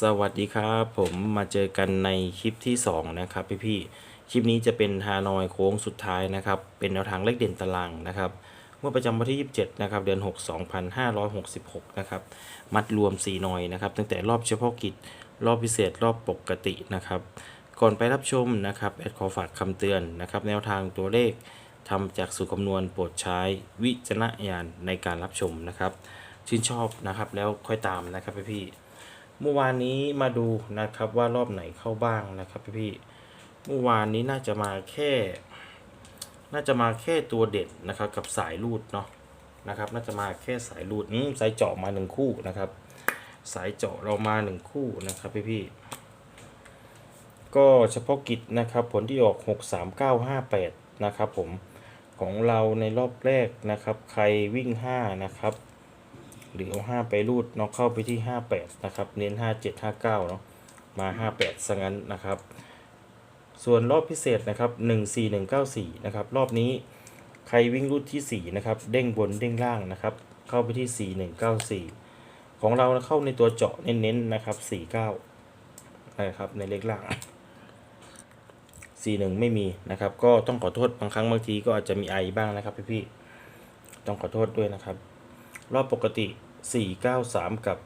สวัสดีครับผมมาเจอกันในคลิปที่ 2 นะครับพี่พี่คลิปนี้จะเป็นฮานอยโค้งสุดท้ายนะครับ เป็นแนวทางเลขเด่นตารางนะครับ เมื่อประจำวันที่ 27 นะครับ เดือน 6 2566 นะครับ มัดรวม4นอยนะครับ ตั้งแต่รอบเฉพาะกิจรอบพิเศษรอบปกตินะครับ ก่อนไปรับชมนะครับแอดขอฝากคำเตือนนะครับ แนวทางตัวเลขทำจากสูตรคำนวณโปรดใช้วิจารณญาณในการรับชมนะครับ ชื่นชอบนะครับแล้วค่อยตามนะครับพี่พี่ เมื่อวานนี้มาดูนะครับว่ารอบไหนเข้าบ้างนะครับพี่พี่ๆเมื่อวานนี้น่าจะมาแค่ น่าจะมาแค่ตัวเด็ดนะครับกับสายรูดเนาะนะครับ น่าจะมาแค่สายรูดอืมสายเจาะมาหนึ่งคู่นะครับ สายเจาะเรามาหนึ่งคู่นะครับพี่พี่ๆก็เฉพาะกิจนะครับผลที่ออก 6 3 9 5 8 นะครับผมของเราในรอบแรกนะครับ ใครวิ่ง 5 นะครับ หรือเอาห้าไปรูดเนาะเข้าไปที่ห้าแปดนะครับ เน้นห้าเจ็ดห้าเก้าเนาะมาห้าแปดซะงั้นนะครับ ส่วนรอบพิเศษนะครับหนึ่งสี่หนึ่งเก้าสี่นะครับ รอบนี้ใครวิ่งรูดที่สี่นะครับ เด้งบนเด้งล่างนะครับ เข้าไปที่สี่หนึ่งเก้าสี่ของเราเข้าในตัวเจาะเน้นๆนะครับสี่เก้านะครับ ในเลขล่างสี่หนึ่งไม่มีนะครับ ก็ต้องขอโทษบางครั้งบางทีก็อาจจะมีไอบ้างนะครับพี่ๆต้องขอโทษด้วยนะครับ รอบปกติ 493 กับ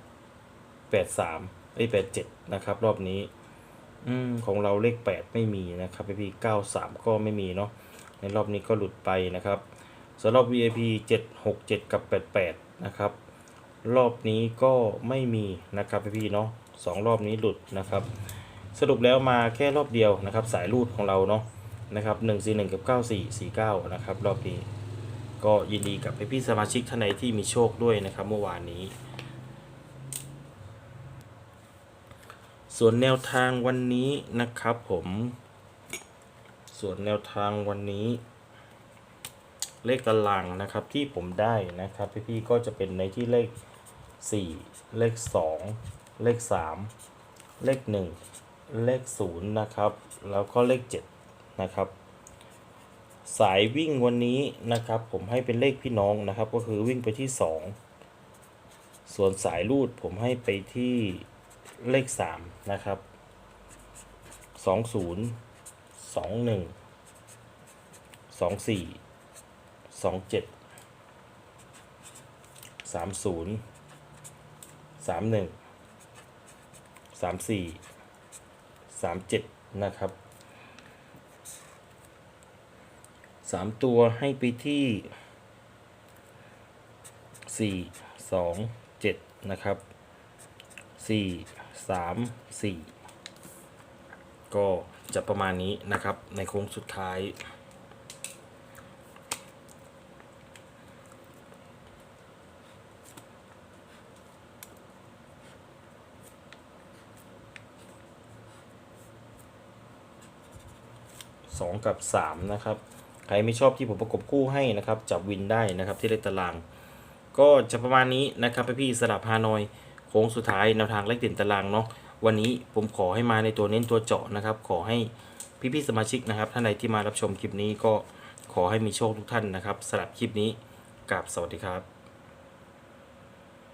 83ไอ้ย87 นะครับ รอบนี้อืมของเราเลข 8 ไม่มีนะครับพี่พี่93 ก็ไม่มีเนาะในรอบนี้ก็หลุดไปนะครับสำหรับ VIP 767 กับ 88 นะครับ รอบนี้ก็ไม่มีนะครับพี่พี่เนาะสองรอบนี้หลุดนะครับ สรุปแล้วมาแค่รอบเดียวนะครับ สายรูดของเราเนาะนะครับ141 กับ 9449 นะครับ รอบนี้ ก็ยินดีกับพี่สมาชิกท่านใดที่มีโชคด้วยนะครับเมื่อวานนี้ ส่วนแนวทางวันนี้นะครับผม ส่วนแนวทางวันนี้ เลขตารางนะครับที่ผมได้นะครับพี่ๆก็จะเป็นในที่เลข 4 เลข 2 เลข 3 เลข 1 เลข 0 นะครับ แล้วก็เลข 7 นะครับ สายวิ่งวันนี้นะครับ ผมให้เป็นเลขพี่น้องนะครับ ก็คือวิ่งไปที่ 2 ส่วนสายรูดผมให้ไปที่เลข 3 นะครับ 20 21 24 27 30 31 34 37 นะครับ สามตัวให้ไปที่สี่สองเจ็ดนะครับสี่สามสี่ก็จะประมาณนี้นะครับในโค้งสุดท้ายสองกับสามนะครับ ครไม่ชอบที่ผมประกบคู่ให้นะครับ จับวินได้นะครับที่เลขตาราง ก็จะประมาณนี้นะครับพี่สลับฮานอยโค้งสุดท้ายแนวทางเลขเด่นตารางเนาะวันนี้ผมขอให้มาในตัวเน้นตัวเจาะนะครับ ขอให้พี่ๆสมาชิกนะครับ ท่านใดที่มารับชมคลิปนี้ก็ขอให้มีโชคทุกท่านนะครับสลับคลิปนี้กับสวัสดีครับ